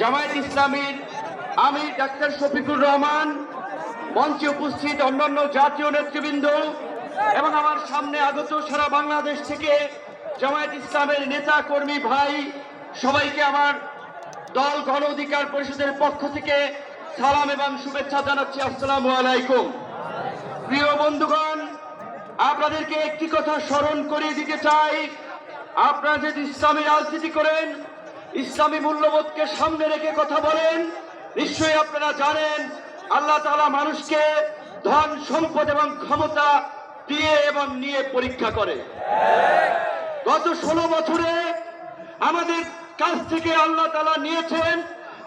জামায়াত ইসলামীর আমি ডাক্তার শফিকুর রহমান, মঞ্চে উপস্থিত অন্যান্য জাতীয় নেতৃবৃন্দ এবং আমার সামনে আগত সারা বাংলাদেশ থেকে জামায়াত ইসলামের নেতা কর্মী ভাই, সবাইকে আমার দল গণ অধিকার পরিষদের পক্ষ থেকে সালাম এবং শুভেচ্ছা জানাচ্ছি। আসসালাম আলাইকুম। প্রিয় বন্ধুগণ, আপনাদেরকে একটি কথা স্মরণ করিয়ে দিতে চাই। আপনারা যদি ইসলামী রাজনীতি করেন ইসলামী মূল্যবোধকে সামনে রেখে কথা বলেন। নিশ্চয়ই আপনারা জানেন, আল্লাহ তালা মানুষকে ধন, সম্পদ এবং ক্ষমতা দিয়ে এবং নিয়ে পরীক্ষা করে। গত ষোলো বছরে আমাদের কাছ থেকে আল্লাহ তালা নিয়েছেন,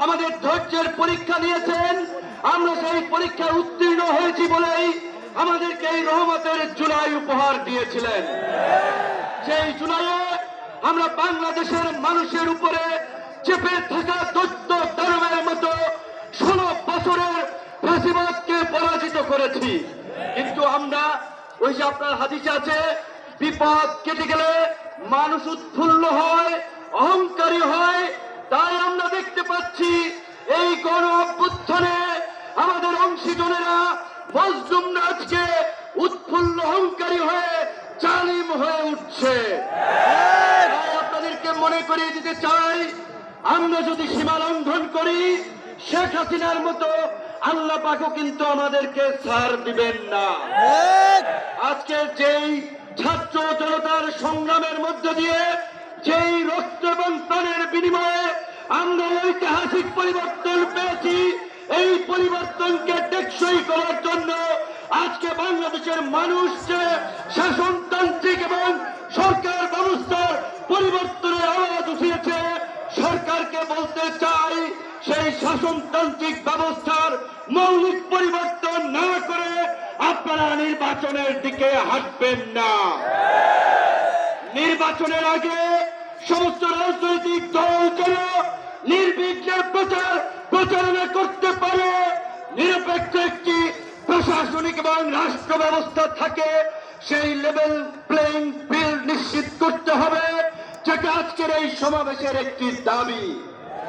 আমাদের ধৈর্যের পরীক্ষা নিয়েছেন, আমরা সেই পরীক্ষায় উত্তীর্ণ হয়েছি বলেই আমাদেরকে এই রহমতের জুলাই উপহার দিয়েছিলেন। সেই জুলাইয়ে আমরা বাংলাদেশের মানুষের উপরে চেপে থাকা দৈত্য দানবের মতো ষোলো বছরের ফাঁসিবাদকে পরাজিত করেছি। কিন্তু আমরা ওই যে আপনার হাদিসে আছে, বিপদ কেটে গেলে মানুষ উৎফুল্ল হয়, অহংকারী হয়, তাই আমরা দেখতে পাচ্ছি এই গণ অভ্যুত্থানে আমাদের অংশীজনেরা মজলুমরা আজকে উৎফুল্ল অহংকারী হয়ে জালিম হয়ে উঠছে। মনে করিয়ে দিতে চাই আমরা যদি সীমা লঙ্ঘন করি শেখ হাসিনার মতো আল্লাহ পাকও কিন্তু আমাদেরকে ছাড় দিবেন না। আজকে যেই ছাত্র জনতার সংগ্রামের মধ্য দিয়ে যেই রক্ত এবং প্রাণের বিনিময়ে আমরা ঐতিহাসিক পরিবর্তন পেয়েছি এই পরিবর্তনকে টেকসই করার জন্য আজকে বাংলাদেশের মানুষ যে শাসনতান্ত্রিক শাসনতান্ত্রিক ব্যবস্থার মৌলিক পরিবর্তন না করে আপনারা নির্বাচনের দিকে হাঁটবেন না। নির্বাচনের আগে সমস্ত রাজনৈতিক দল যেন নির্বিঘ্নে প্রচার প্রচারণা করতে পারে। নিরপেক্ষ একটি প্রশাসনিক এবং রাষ্ট্র ব্যবস্থা থাকে, সেই লেভেল প্লেইং ফিল্ড নিশ্চিত করতে হবে, যেটা আজকের এই সমাবেশের একটি দাবি।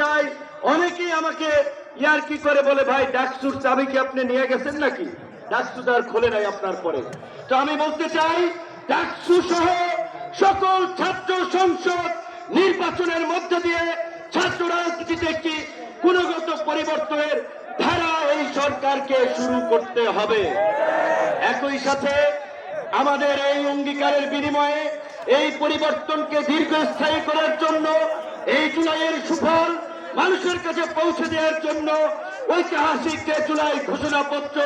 চাই। অনেকেই আমাকে, ইয়ার কি করে? বলে, ভাই, ডাকসুর চাবি কি আপনি নিয়ে গেছেন নাকি? ডাকসু তার খোলে নাই আপনার পরে। তো আমি বলতে চাই, ডাকসু সহ সকল ছাত্র সংসদ নির্বাচনের মধ্য দিয়ে ছাত্র রাজনীতিতে একটি গুণগত পরিবর্তনের ধারা এই সরকারকে শুরু করতে হবে। একই সাথে আমাদের এই অঙ্গীকারের বিনিময়ে এই পরিবর্তনকে দীর্ঘস্থায়ী করার জন্য এই জুলাইয়ের সুফল মানুষের কাছে পৌঁছে দেওয়ার জন্য ঐতিহাসিক যে জুলাই ঘোষণাপত্র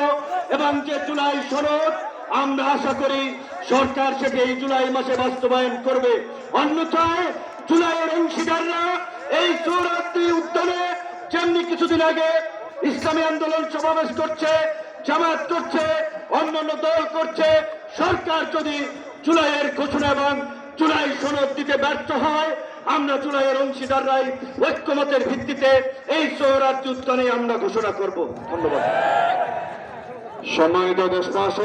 এবং যে জুলাই সনদ, আমরা আশা করি সরকার সেটি এই জুলাই মাসে বাস্তবায়ন করবে। অন্যথায় জুলাইয়ের অংশীদাররা এই চৌরাত্রি উদ্যানে যেমনি কিছুদিন আগে ইসলামী আন্দোলন সমাবেশ করছে, জামায়াত করছে, অন্যান্য দল করছে, সরকার যদি জুলাইয়ের ঘোষণা এবং জুলাই সনদ দিতে ব্যর্থ হয় আমরা জুলাইয়ের অংশীদাররাই ঐক্যমতের ভিত্তিতে এই সৌরাজ্য উত্থানে আমরা ঘোষণা করব। ধন্যবাদ। সময় দেশবাসী